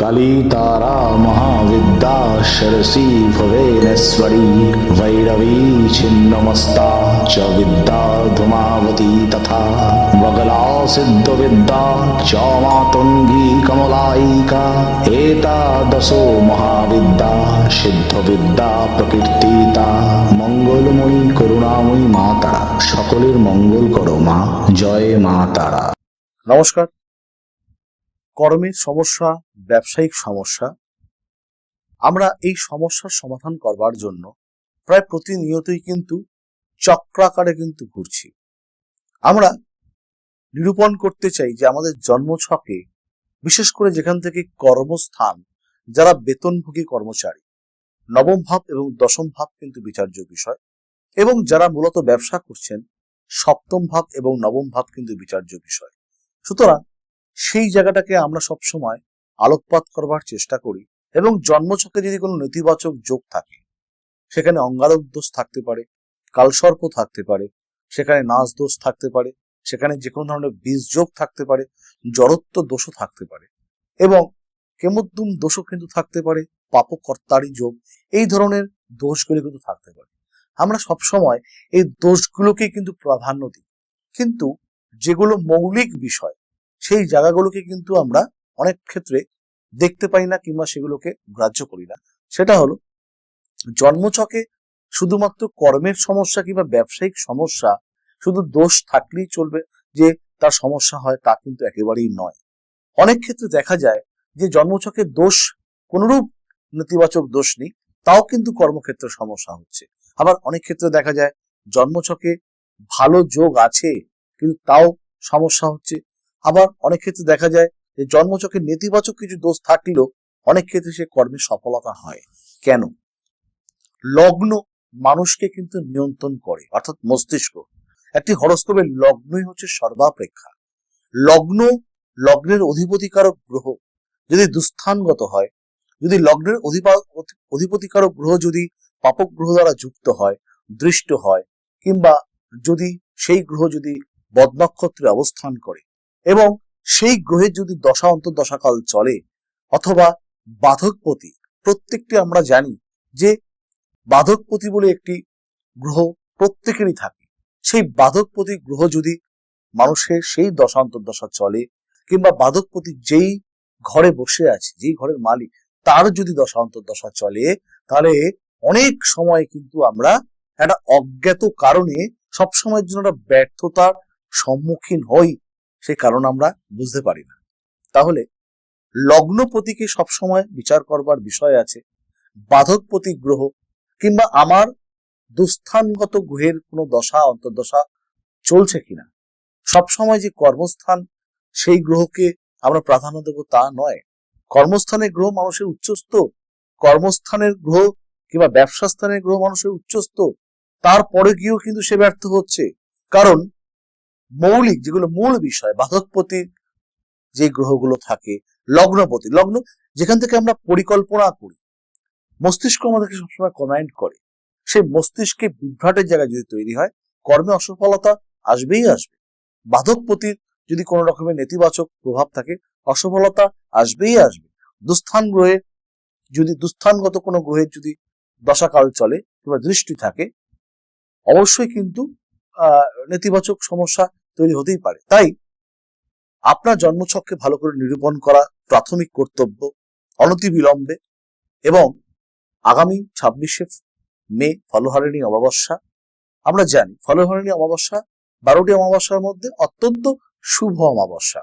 কালী তারা মহাবিদ্যা শরসি ভবেনেশ্বরী ভৈরবী ছিন্নমস্তা চ বিদ্যা ধুমাবতী তথা বগলা সিদ্ধবিদ্যা চ মাতঙ্গী কমলায়িকা এতাদশো মহাবিদ্যা সিদ্ধবিদ্যা প্রকীর্তিতা মঙ্গলময়ী করুণাময়ী মা তারা সকলের মঙ্গল করো মা। জয় মা তারা। নমস্কার। কর্মের সমস্যা, ব্যবসায়িক সমস্যা। আমরা এই সমস্যার সমাধান করবার জন্য প্রায় প্রতিনিয়তই কিন্তু চক্রাকারে কিন্তু ঘুরছি। আমরা নিরূপণ করতে চাই যে আমাদের জন্মছকে, বিশেষ করে যেখান থেকে কর্মস্থান, যারা বেতনভোগী কর্মচারী, নবম ভাব এবং দশম ভাব কিন্তু বিচার্য বিষয় এবং যারা মূলত ব্যবসা করছেন, সপ্তম ভাব এবং নবম ভাব কিন্তু বিচার্য বিষয়। সুতরাং সেই জায়গাটাকে আমরা সবসময় আলোকপাত করবার চেষ্টা করি এবং জন্মছকে যদি কোনো নেতিবাচক যোগ থাকে, সেখানে অঙ্গারক দোষ থাকতে পারে, কালসর্প থাকতে পারে, সেখানে নাচ দোষ থাকতে পারে, সেখানে যে কোনো ধরনের বীজ যোগ থাকতে পারে, জড়ত্ব দোষও থাকতে পারে এবং কেমুদ্দুম দোষও কিন্তু থাকতে পারে পাপকর্তারি যোগ, এই ধরনের দোষগুলি কিন্তু থাকতে পারে। আমরা সবসময় এই দোষগুলোকে কিন্তু প্রাধান্য দিই। কিন্তু যেগুলো মৌলিক বিষয় সেই জায়গাগুলোকে কিন্তু আমরা অনেক ক্ষেত্রে দেখতে পাই না কিংবা সেগুলোকে গ্রাহ্য করি না। সেটা হলো, জন্মছকে শুধুমাত্র কর্মের সমস্যা কিংবা ব্যবসায়িক সমস্যা, শুধু দোষ থাকলেই চলবে যে তার সমস্যা হয় তা কিন্তু একেবারেই নয়। অনেক ক্ষেত্রে দেখা যায় যে জন্মছকে দোষ, কোনরূপ নেতিবাচক দোষ নেই, তাও কিন্তু কর্মক্ষেত্রে সমস্যা হচ্ছে। আবার অনেক ক্ষেত্রে দেখা যায়, জন্মছকে ভালো যোগ আছে, কিন্তু তাও সমস্যা হচ্ছে আবার অনেক ক্ষেত্রে দেখা যায় যে জন্মচকে নেতিবাচক কিছু দোষ থাকলেও অনেক ক্ষেত্রে সে কর্মে সফলতা হয়। কেন? লগ্ন মানুষকে কিন্তু নিয়ন্ত্রণ করে, অর্থাৎ মস্তিষ্ক। একটি হরস্কোপের লগ্নই হচ্ছে সর্বাপেক্ষা। লগ্ন লগ্নের অধিপতিকারক গ্রহ যদি দুস্থানগত হয়, যদি লগ্নের অধিপা- অধিপতিকারক গ্রহ যদি পাপক গ্রহ দ্বারা যুক্ত হয়, দৃষ্ট হয়, কিংবা যদি সেই গ্রহ যদি বদনক্ষত্রে অবস্থান করে এবং সেই গ্রহের যদি দশা অন্তর্দশাকাল চলে অথবা বাধকপতি, প্রত্যেকটি আমরা জানি যে বাধকপতি বলে একটি গ্রহ প্রত্যেকেরই থাকে। সেই বাধকপতি গ্রহ যদি মানুষের সেই দশা অন্তর্দশা চলে কিংবা বাধকপতি যেই ঘরে বসে আছে, যেই ঘরের মালিক, তার যদি দশা অন্তর্দশা চলে, তাহলে অনেক সময় কিন্তু আমরা একটা অজ্ঞাত কারণে সবসময়ের জন্য একটা ব্যর্থতার সম্মুখীন হই। সে কারণ আমরা বুঝতে পারি না। তাহলে লগ্নপতিকে সবসময় বিচার করবার বিষয় আছে, বাধকপতি গ্রহ কিংবা আমার দুস্থানগত গ্রহের কোনো দশা, অন্তর্দশা চলছে কিনা। সবসময় যে কর্মস্থান সেই গ্রহকে আমরা প্রাধান্য দেব তা নয়। কর্মস্থানের গ্রহ মানুষের উচ্চস্থ, কর্মস্থানের গ্রহ কিংবা ব্যবসা স্থানের গ্রহ মানুষের উচ্চস্থ, তারপরে গিয়েও কিন্তু সে ব্যর্থ হচ্ছে। কারণ মৌলিক, যেগুলো মূল বিষয় বাধকপতির যে গ্রহগুলো থাকে, লগ্নপতি, লগ্ন, যেখান থেকে আমরা পরিকল্পনা করি। মস্তিষ্ক আমাদেরকে সবসময় কমান্ড করে। সেই মস্তিষ্কে বিভ্রাটের জায়গায় যদি তৈরি হয়, কর্মে অসফলতা আসবেই আসবে। বাধকপতির যদি কোনো রকমের নেতিবাচক প্রভাব থাকে, অসফলতা আসবেই আসবে। দুস্থান গ্রহে যদি, দুস্থানগত কোনো গ্রহের যদি দশাকাল চলে, কিংবা দৃষ্টি থাকে, অবশ্যই কিন্তু নেতিবাচক সমস্যা তৈরি হতেই পারে। তাই আপনার জন্মছককে ভালো করে নিরূপণ করা প্রাথমিক কর্তব্য অনতিবিলম্বে এবং আগামী ছাব্বিশে মে ফলহারিণী অমাবস্যা, আমরা জানি ফলহারিণী অমাবস্যা বারোটি অমাবস্যার মধ্যে অত্যন্ত শুভ অমাবস্যা।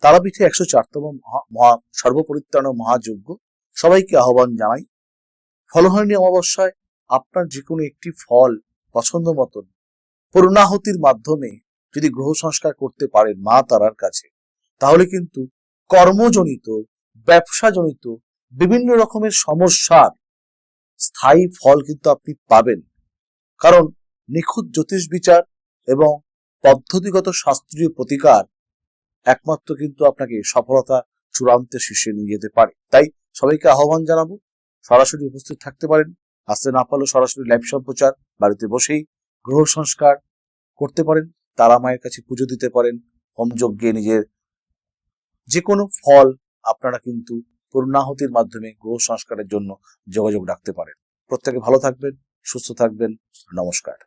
তারাপীঠে একশো চারতম মহা- সর্বপরিত্রাণ মহাযজ্ঞ। সবাইকে আহ্বান জানাই, ফলহারিণী অমাবস্যায় আপনার যে কোনো একটি ফল পছন্দ মতন পূর্ণাহুতির মাধ্যমে যদি গ্রহ সংস্কার করতে পারেন মা তারার কাছে, তাহলে কিন্তু কর্মজনিত, ব্যবসাজনিত, বিভিন্ন রকমের সমস্যার স্থায়ী ফল কিন্তু আপনি পাবেন। কারণ নিখুঁত জ্যোতিষ বিচার এবং পদ্ধতিগত শাস্ত্রীয় প্রতিকার একমাত্র কিন্তু আপনাকে সফলতা চূড়ান্ত শীর্ষে নিয়ে যেতে পারে। তাই সবাইকে আহ্বান জানাব, সরাসরি উপস্থিত থাকতে পারেন, আসতে না পারলেও সরাসরি লাইভ সম্প্রচার, বাড়িতে বসেই গ্রহ সংস্কার করতে পারেন। তারা মায়ের কাছে পুজো দিতে পারেন হোমযজ্ঞে নিজের যে কোনো ফল আপনারা কিন্তু করুণাহতির মাধ্যমে গ্রহ সংস্কারের জন্য যোগাযোগ রাখতে পারেন। প্রত্যেকে ভালো থাকবেন, সুস্থ থাকবেন, নমস্কার।